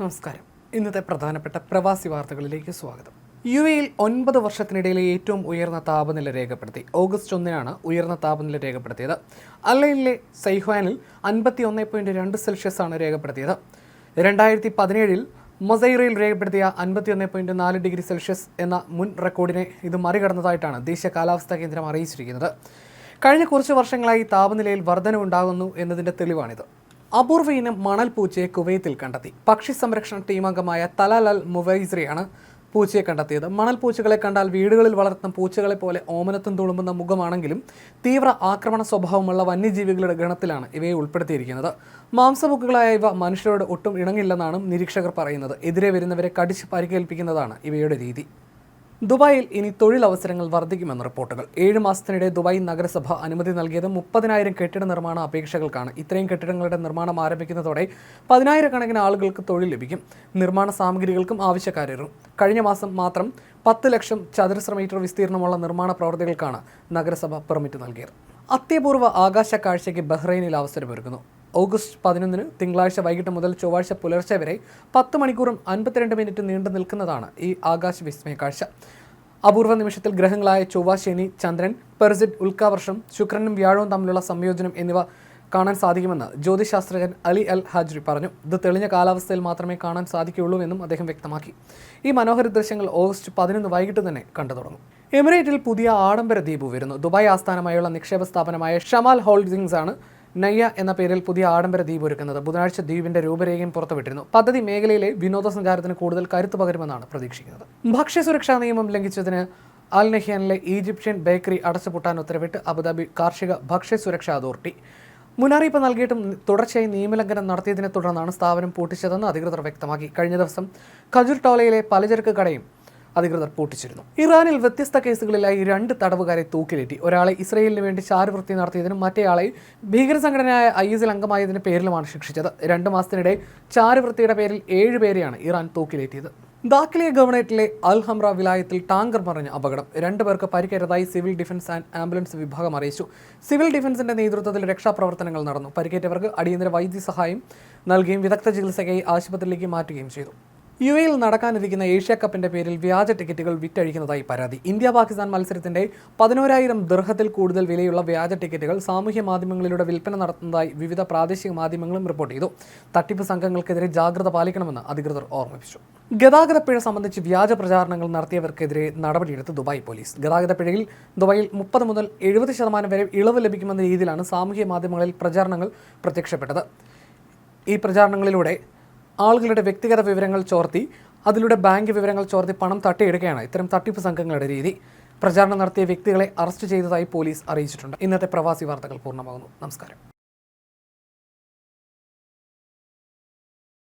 നമസ്കാരം. ഇന്നത്തെ പ്രധാനപ്പെട്ട പ്രവാസി വാർത്തകളിലേക്ക് സ്വാഗതം. യു എയിൽ ഒൻപത് വർഷത്തിനിടയിലെ ഏറ്റവും ഉയർന്ന താപനില രേഖപ്പെടുത്തി. ഓഗസ്റ്റ് ഒന്നിനാണ് ഉയർന്ന താപനില രേഖപ്പെടുത്തിയത്. അല്ലയിലെ സൈഹ്വാനിൽ അൻപത്തി ഒന്ന് പോയിന്റ് രണ്ട് സെൽഷ്യസ് ആണ് രേഖപ്പെടുത്തിയത്. രണ്ടായിരത്തി പതിനേഴിൽ മൊസൈറയിൽ രേഖപ്പെടുത്തിയ അൻപത്തിയൊന്ന് പോയിന്റ് നാല് ഡിഗ്രി സെൽഷ്യസ് എന്ന മുൻ റെക്കോർഡിനെ ഇത് മറികടന്നതായിട്ടാണ് ദേശീയ കാലാവസ്ഥാ കേന്ദ്രം അറിയിച്ചിരിക്കുന്നത്. കഴിഞ്ഞ കുറച്ച് വർഷങ്ങളായി താപനിലയിൽ വർധനവുണ്ടാകുന്നു എന്നതിന്റെ തെളിവാണിത്. അപൂർവ ഇനം മണൽ പൂച്ചയെ കുവൈത്തിൽ കണ്ടെത്തി. പക്ഷി സംരക്ഷണ ടീം അംഗമായ തലാൽ മുവൈസ്രിയാണ് പൂച്ചയെ കണ്ടെത്തിയത്. മണൽ പൂച്ചകളെ കണ്ടാൽ വീടുകളിൽ വളർത്തുന്ന പൂച്ചകളെ പോലെ ഓമനത്തും തുളുമ്പുന്ന മുഖമാണെങ്കിലും തീവ്ര ആക്രമണ സ്വഭാവമുള്ള വന്യജീവികളുടെ ഗണത്തിലാണ് ഇവയെ ഉൾപ്പെടുത്തിയിരിക്കുന്നത്. മാംസമുക്കുകളായ ഇവ മനുഷ്യരോട് ഒട്ടും ഇണങ്ങില്ലെന്നാണ് നിരീക്ഷകർ പറയുന്നത്. എതിരെ വരുന്നവരെ കടിച്ച് പരിക്കേൽപ്പിക്കുന്നതാണ് ഇവയുടെ രീതി. ദുബായിൽ ഇനി തൊഴിലവസരങ്ങൾ വർദ്ധിക്കുമെന്ന് റിപ്പോർട്ടുകൾ. ഏഴ് മാസത്തിനിടെ ദുബായ് നഗരസഭ അനുമതി നൽകിയത് മുപ്പതിനായിരം കെട്ടിട നിർമ്മാണ അപേക്ഷകൾക്കാണ്. ഇത്രയും കെട്ടിടങ്ങളുടെ നിർമ്മാണം ആരംഭിക്കുന്നതോടെ പതിനായിരക്കണക്കിന് ആളുകൾക്ക് തൊഴിൽ ലഭിക്കും. നിർമ്മാണ സാമഗ്രികൾക്കും ആവശ്യക്കാരേറും. കഴിഞ്ഞ മാസം മാത്രം പത്ത് ലക്ഷം ചതുരശ്ര മീറ്റർ വിസ്തീർണമുള്ള നിർമ്മാണ പ്രവൃത്തികൾക്കാണ് നഗരസഭ പെർമിറ്റ് നൽകിയത്. അത്യപൂർവ ആകാശ കാഴ്ചയ്ക്ക് ബഹ്റൈനിൽ അവസരമൊരുക്കുന്നു. ഓഗസ്റ്റ് പതിനൊന്നിന് തിങ്കളാഴ്ച വൈകിട്ട് മുതൽ ചൊവ്വാഴ്ച പുലർച്ചെ വരെ പത്ത് മണിക്കൂറും അൻപത്തിരണ്ട് മിനിറ്റ് നീണ്ടു നിൽക്കുന്നതാണ് ഈ ആകാശ വിസ്മയ കാഴ്ച. അപൂർവ നിമിഷത്തിൽ ഗ്രഹങ്ങളായ ചൊവ്വ ശനി ചന്ദ്രൻ പെർസിഡ് ഉൽക്കാവർഷം ശുക്രനും വ്യാഴവും തമ്മിലുള്ള സംയോജനം എന്നിവ കാണാൻ സാധിക്കുമെന്ന് ജ്യോതിശാസ്ത്രജ്ഞൻ അലി അൽ ഹാജ്രി പറഞ്ഞു. ഇത് തെളിഞ്ഞ കാലാവസ്ഥയിൽ മാത്രമേ കാണാൻ സാധിക്കുകയുള്ളൂ എന്നും അദ്ദേഹം വ്യക്തമാക്കി. ഈ മനോഹര ദൃശ്യങ്ങൾ ഓഗസ്റ്റ് പതിനൊന്ന് വൈകിട്ട് തന്നെ കണ്ടു തുടങ്ങും. എമിറേറ്റിൽ പുതിയ ആഡംബര ദ്വീപ് വരുന്നു ദുബായ് ആസ്ഥാനമായുള്ള നിക്ഷേപ സ്ഥാപനമായ ഷമാൽ ഹോൾഡിംഗ്സ് ആണ് നയ്യ എന്ന പേരിൽ പുതിയ ആഡംബര ദ്വീപ് ഒരുക്കുന്നത്. ബുധനാഴ്ച ദ്വീപിന്റെ രൂപരേഖയും പുറത്തുവിട്ടിരുന്നു. പദ്ധതി മേഖലയിലെ വിനോദസഞ്ചാരത്തിന് കൂടുതൽ കരുത്തു പകരുമെന്നാണ് പ്രതീക്ഷിക്കുന്നത് ഭക്ഷ്യസുരക്ഷാ നിയമം ലംഘിച്ചതിന് അൽ നഹ്യാനിലെ ഈജിപ്ഷ്യൻ ബേക്കറി അടച്ചുപൂട്ടാൻ ഉത്തരവിട്ട് അബുദാബി കാർഷിക ഭക്ഷ്യസുരക്ഷാ അതോറിറ്റി. മുന്നറിയിപ്പ് നൽകിയിട്ടും തുടർച്ചയായി നിയമലംഘനം നടത്തിയതിനെ തുടർന്നാണ് സ്ഥാപനം പൂട്ടിച്ചതെന്ന് അധികൃതർ വ്യക്തമാക്കി. കഴിഞ്ഞ ദിവസം ഖജുർ ടോലയിലെ പലചരക്ക് കടയും അധികൃതർ പൂട്ടിച്ചിരുന്നു. ഇറാനിൽ വ്യത്യസ്ത കേസുകളിലായി രണ്ട് തടവുകാരെ തൂക്കിലേറ്റി. ഒരാളെ ഇസ്രയേലിന് വേണ്ടി ചാരുവൃത്തി നടത്തിയതിനും മറ്റേയാളെ ഭീകര സംഘടനയായ ഐ എസിൽ അംഗമായതിന് പേരിലുമാണ് ശിക്ഷിച്ചത്. രണ്ട് മാസത്തിനിടെ ചാരുവൃത്തിയുടെ പേരിൽ ഏഴുപേരെയാണ് ഇറാൻ തൂക്കിലേറ്റിയത്. ദാഖിലിയ അൽ അൽഹംറ വിലായത്തിൽ ടാങ്കർ മറിഞ്ഞ അപകടം. രണ്ടു പേർക്ക് പരിക്കേറ്റതായി സിവിൽ ഡിഫൻസ് ആൻഡ് ആംബുലൻസ് വിഭാഗം അറിയിച്ചു. സിവിൽ ഡിഫൻസിന്റെ നേതൃത്വത്തിൽ രക്ഷാപ്രവർത്തനങ്ങൾ നടന്നു. പരിക്കേറ്റവർക്ക് അടിയന്തര വൈദ്യസഹായം നൽകുകയും വിദഗ്ധ ചികിത്സയ്ക്കായി ആശുപത്രിയിലേക്ക് മാറ്റുകയും ചെയ്തു. യു എയിൽ നടക്കാനിരിക്കുന്ന ഏഷ്യ കപ്പിന്റെ പേരിൽ വ്യാജ ടിക്കറ്റുകൾ വിറ്റഴിക്കുന്നതായി പരാതി. ഇന്ത്യ പാകിസ്ഥാൻ മത്സരത്തിന്റെ പതിനോരായിരം ദർഹത്തിൽ കൂടുതൽ വിലയുള്ള വ്യാജ ടിക്കറ്റുകൾ സാമൂഹ്യ മാധ്യമങ്ങളിലൂടെ വിൽപ്പന നടത്തുന്നതായി വിവിധ പ്രാദേശിക മാധ്യമങ്ങളും റിപ്പോർട്ട് ചെയ്തു. തട്ടിപ്പ് സംഘങ്ങൾക്കെതിരെ ജാഗ്രത പാലിക്കണമെന്ന് അധികൃതർ ഓർമ്മിപ്പിച്ചു. ഗതാഗത പിഴ സംബന്ധിച്ച് വ്യാജ പ്രചാരണങ്ങൾ നടത്തിയവർക്കെതിരെ നടപടിയെടുത്ത് ദുബായ് പോലീസ്. ഗതാഗത പിഴയിൽ ദുബായിൽ മുപ്പത് മുതൽ എഴുപത് ശതമാനം വരെ ഇളവ് ലഭിക്കുമെന്ന രീതിയിലാണ് സാമൂഹ്യ മാധ്യമങ്ങളിൽ പ്രചാരണങ്ങൾ പ്രത്യക്ഷപ്പെട്ടത്. ഈ പ്രചാരണങ്ങളിലൂടെ ആളുകളുടെ വ്യക്തിഗത വിവരങ്ങൾ ചോർത്തി അതിലൂടെ ബാങ്ക് വിവരങ്ങൾ ചോർത്തി പണം തട്ടിയെടുക്കുകയാണ് ഇത്തരം തട്ടിപ്പ് സംഘങ്ങളുടെ രീതി. പ്രചാരണം നടത്തിയ വ്യക്തികളെ അറസ്റ്റ് ചെയ്തതായി പോലീസ് അറിയിച്ചിട്ടുണ്ട്. ഇന്നത്തെ പ്രവാസി വാർത്തകൾ പൂർണമാകുന്നു. നമസ്കാരം.